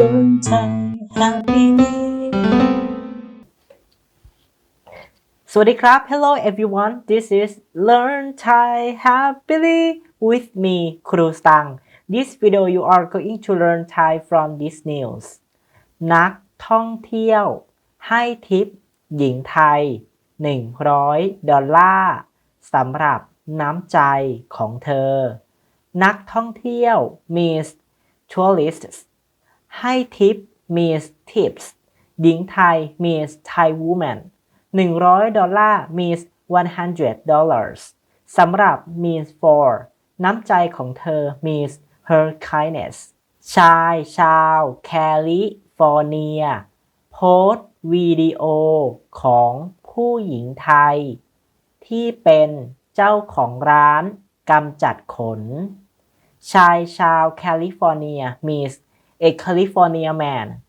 Learn Thai happily สวัสดีครับ Hello everyone this is Learn Thai happily with me ครูสตัง This video you are going to learn Thai from this news นักท่องเที่ยว ให้ทิปหญิงไทย 100 ดอลลาร์สำหรับน้ำใจของเธอ นักท่องเที่ยว means tourists ให้ทิป means tips หญิงไทย means Thai woman 100 ดอลลาร์ means 100 dollars สำหรับ means for น้ำใจของเธอ means her kindness ชายชาวแคลิฟอร์เนีย โพสต์วิดีโอของผู้หญิงไทย ที่เป็นเจ้าของร้านกำจัดขน ชายชาวแคลิฟอร์เนีย means a California man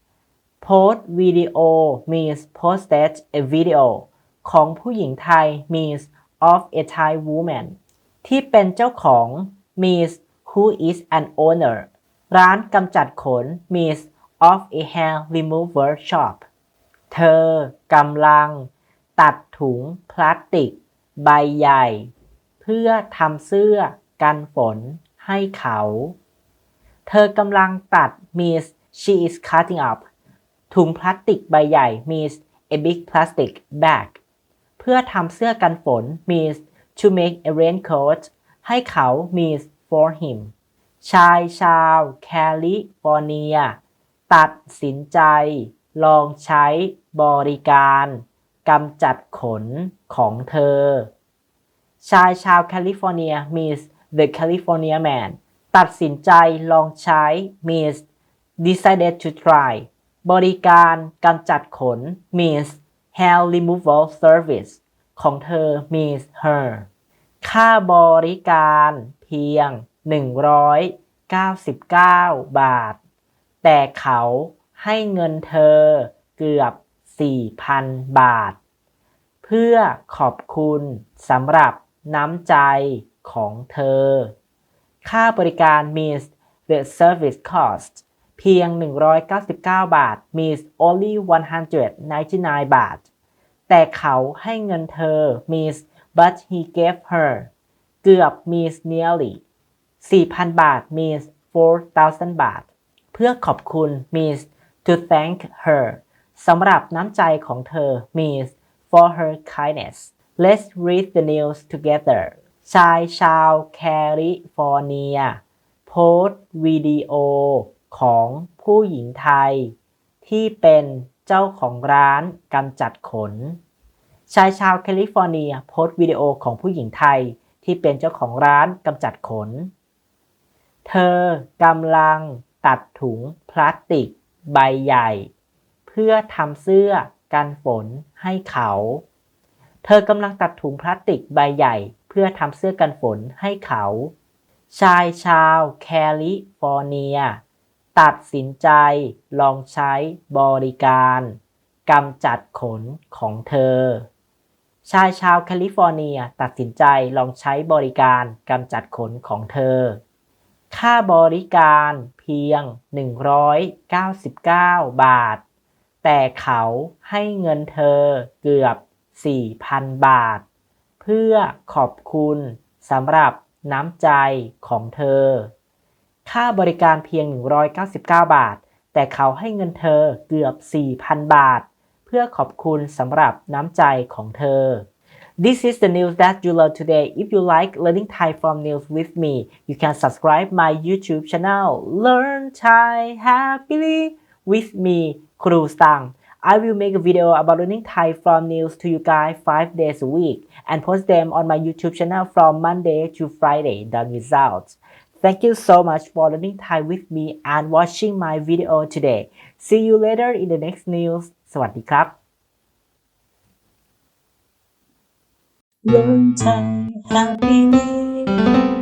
post video means posted a video ของผู้หญิงไทย means of a Thai woman ที่เป็นเจ้าของ means who is an owner ร้านกำจัดขน means of a hair remover shop เธอกำลัง ตัดถุงพลาสติก ใบใหญ่ เพื่อทำเสื้อกันฝนให้เขา เธอกำลังตัด means she is cutting up ถุงพลาสติกใบใหญ่ means a big plastic bag เพื่อทำเสื้อกันฝน means to make a raincoat ให้เขา means for him ชายชาวแคลิฟอร์เนีย ตัดสินใจ ลองใช้บริการกำจัดขนของเธอ ชายชาวแคลิฟอร์เนีย means the California man ตัดสินใจลองใช้ means decided to try บริการกำจัดขน means hair removal service ของเธอ means her ค่าบริการเพียง 199 บาท แต่เขาให้เงินเธอเกือบ 4,000 บาท เพื่อขอบคุณสำหรับน้ำใจของเธอ ค่าบริการ means the service cost เพียง 199 บาท means only 199 บาท แต่เขาให้เงินเธอ means but he gave her เกือบ means nearly 4,000 บาท means 4,000 บาท เพื่อขอบคุณ means to thank her สำหรับน้ำใจของเธอ means for her kindness let's read the news together ชายชาวแคลิฟอร์เนีย โพสต์วิดีโอ ของผู้หญิงไทย ที่เป็นเจ้าของร้านกำจัดขน ชายชาวแคลิฟอร์เนียโพสต์วิดีโอของผู้หญิงไทยที่เป็นเจ้าของร้านกำจัดขน เธอกำลังตัดถุงพลาสติกใบใหญ่ เพื่อทำเสื้อกันฝนให้เขา เธอกำลังตัดถุงพลาสติกใบใหญ่ เพื่อทำเสื้อกันฝนให้เขา ชายชาวแคลิฟอร์เนีย ตัดสินใจลองใช้บริการกำจัดขนของเธอ ชายชาวแคลิฟอร์เนียตัดสินใจลองใช้บริการกำจัดขนของเธอ ค่าบริการเพียง 199 บาท แต่เขาให้เงินเธอเกือบ 4,000 บาท เพื่อขอบคุณสำหรับน้ำใจของเธอ ค่าบริการเพียง 199 บาท แต่เขาให้เงินเธอเกือบ 4,000 บาท เพื่อขอบคุณสำหรับน้ำใจของเธอ This is the news that you learned today. If you like learning Thai from news with me, you can subscribe my YouTube channel Learn Thai Happily with me, Kru Stang. I will make a video about learning Thai from news to you guys 5 days a week and post them on my YouTube channel from Monday to Friday, done results. Thank you so much for learning Thai with me and watching my video today. See you later in the next news. สวัสดีครับ Learn Thai happily